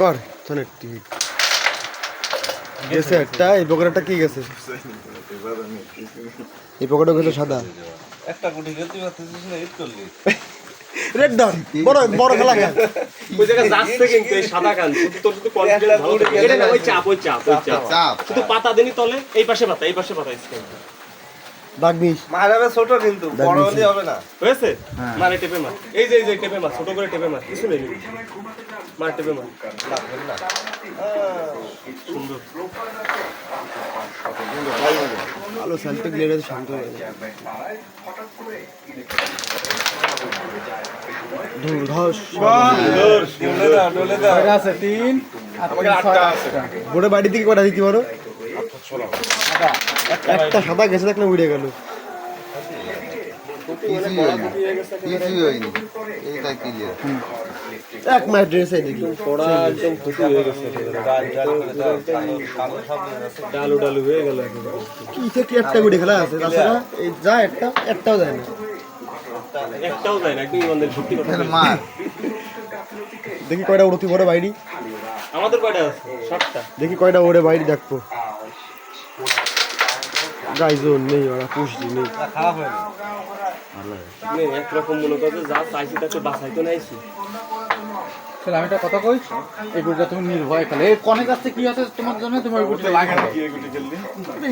কর শোন একটি। গেছে একটা এই পকেটটা কি গেছে? এই পকেটও গেছে সাদা। একটা কোটি পারতেছিস না করলি রেড বড় বড় খেলা খেল। ওই জায়গায় যাচ্ছে কিন্তু এই সাদা কান শুধু তোর শুধু কনফিডেন্স ভালো এটা না ওই চাপ ওই চাপ ওই চাপ। চাপ শুধু পাতা দেনি তলে এই পাশে পাতা এই পাশে পাতা স্কেল ছোট কিন্তু বড় হলে হবে না হয়েছে হ্যাঁ। মারে টেপে মার এই যে এই যে টেপে মার ছোট করে টেপে মার কিছু নেই মার টেপে সুন্দর শান্ত হয়ে বোর্ডে বাড়ি থেকে কটা দিতে পারো একটা সাদা গেছে দেখলে উড়ে গেল। এক মাস ড্রেস দেখি পড়া একদম ক্ষতি হয়ে গেছে। ডালু ডালু হয়ে গেল কি থেকে একটা গুড়ে খেলা আছে তাছাড়া এই যা একটা একটাও যায় না। একটাও যায় না একদম ইমানদের সত্যি কথা। মার। দেখি কয়টা উড়তি পড়ে বাইরে। আমাদের কয়টা আছে? সাতটা। দেখি কয়টা ওরে বাইরে দেখব। গাইজোন নেই ওরা পুষছি নেই। খারাপ হয়ে নেই একরকম মনে করছে যা চাইছি তাকে বাঁচাইতে নাইছি। আমি একটা কথা কই? এই গুটিটা তুমি নির্ভয় খেলে। এই কনে কাছে কি আছে তোমার জন্য? তোমার লাগে না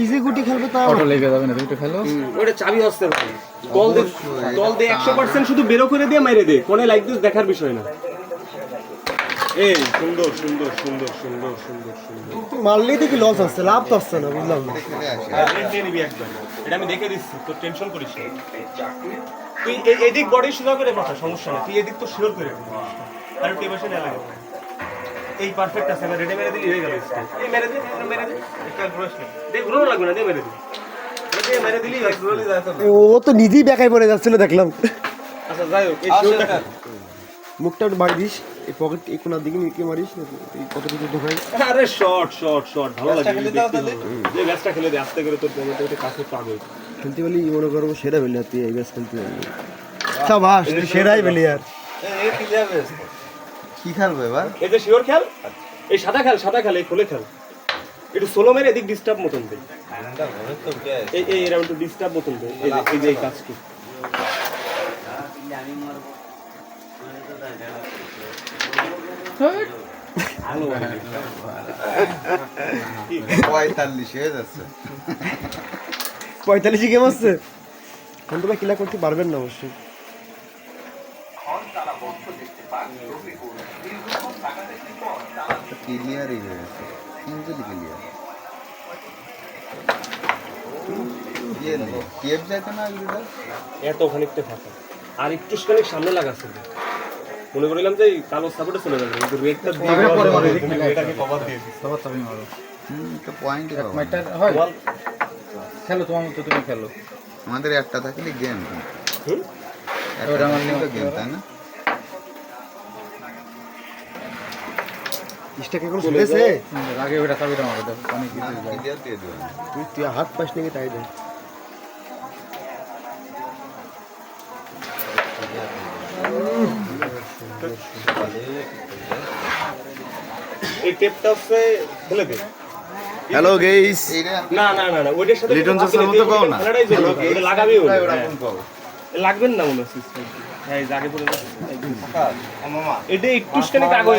ইজি গুটি খেলবে তাও অটো লেগে যাবে না তুমি একটু খেলো। ওটা চাবি ভাই দে দে শুধু বেরো করে দিয়ে মেরে দে। কোনে লাইক দিস দেখার বিষয় না। এই সুন্দর সুন্দর সুন্দর সুন্দর সুন্দর সুন্দর। মারলেই দেখি লস আসছে লাভ তো আসছে না বুঝলাম না। নিবি একদম। এটা আমি দেখে দিচ্ছি তোর টেনশন করিস না। তুই এদিক বডি সোজা করে মাথা সমস্যা নেই। তুই এদিক তো শিওর করে। আর টেনশন না লাগে এই পারফেক্ট আছে এবার রেডে মেরে দিলি হয়ে গেল এই মেরে দে মেরে- মেরে দে। একটা ঘুরো লাগবে না দে মেরে দে। দে মেরে দিলি ও তো নিজেই বেকায় পড়ে যাচ্ছিল দেখলাম। আচ্ছা যাই হোক এই শিওরটা না। মুখটা একটু বাড়ি দিস এই পকেট এই কোনার দিকে নিয়ে মারিস এই কত কিছু ঢোকাই আরে শর্ট শর্ট শর্ট ভালো লাগে। যে ম্যাচটা খেলে দে আস্তে করে তোর পেমেন্ট ওটা কাছে পাবে। খেলতে বলি মনে করব সেরা পেলে তুই এই ম্যাচ খেলতে পারবি। সাবাস তুই সেরাই পেলি আর কি খেলব এবার? এই যে শিওর খেল? এই সাদা খেল সাদা খেল এই খোলে খেল। একটু সোলো মেরে এদিক ডিস্টার্ব মতন দে। এই এই এরকম একটু ডিস্টার্ব মতন দে। এই যে এই যে এই কাজটি। ভালো লাগে। পঁয়তাল্লিশ গেম আসছে এখন তোমরা কিলা করতে পারবেন না অবশ্যই। ক্লিয়ারই হয়ে গেছে। ক্লিয়ার এত খানিকটা ফাঁকা। আর একটু খানিক সামনে লাগাচ্ছে। মনে করিলাম যে এই কালো সাপোর্টে চলে যাবে কিন্তু রেডটা দিয়ে পরে পরে এটাকে কভার দিয়ে দিস তোমার তুমি মারো হুম তো পয়েন্টই এক পাবো। মাইটার হয়। বল খেলো তোমার মতো তুমি খেলো। আমাদের একটা থাকলে গেম হুম? একটা আমার থাকলে গেম তাই না? ইস্টাকে চলেছে হুম, আগে ওটা চাবিটা মারো দেখো অনেক কিছু দিয়ে দেবেন তুই তুই হাত পাস নাকি তাই দেয় এই টেপটা হচ্ছে ফেলে দে হ্যালো গেইস না না না না ওইটার সাথে লিটন চাচার মতো কও না। ওটা। ওরকম লাগবেন না মনে হচ্ছে হ্যাঁ আগে পড়ে যাচ্ছে। এটা একটু কাগজ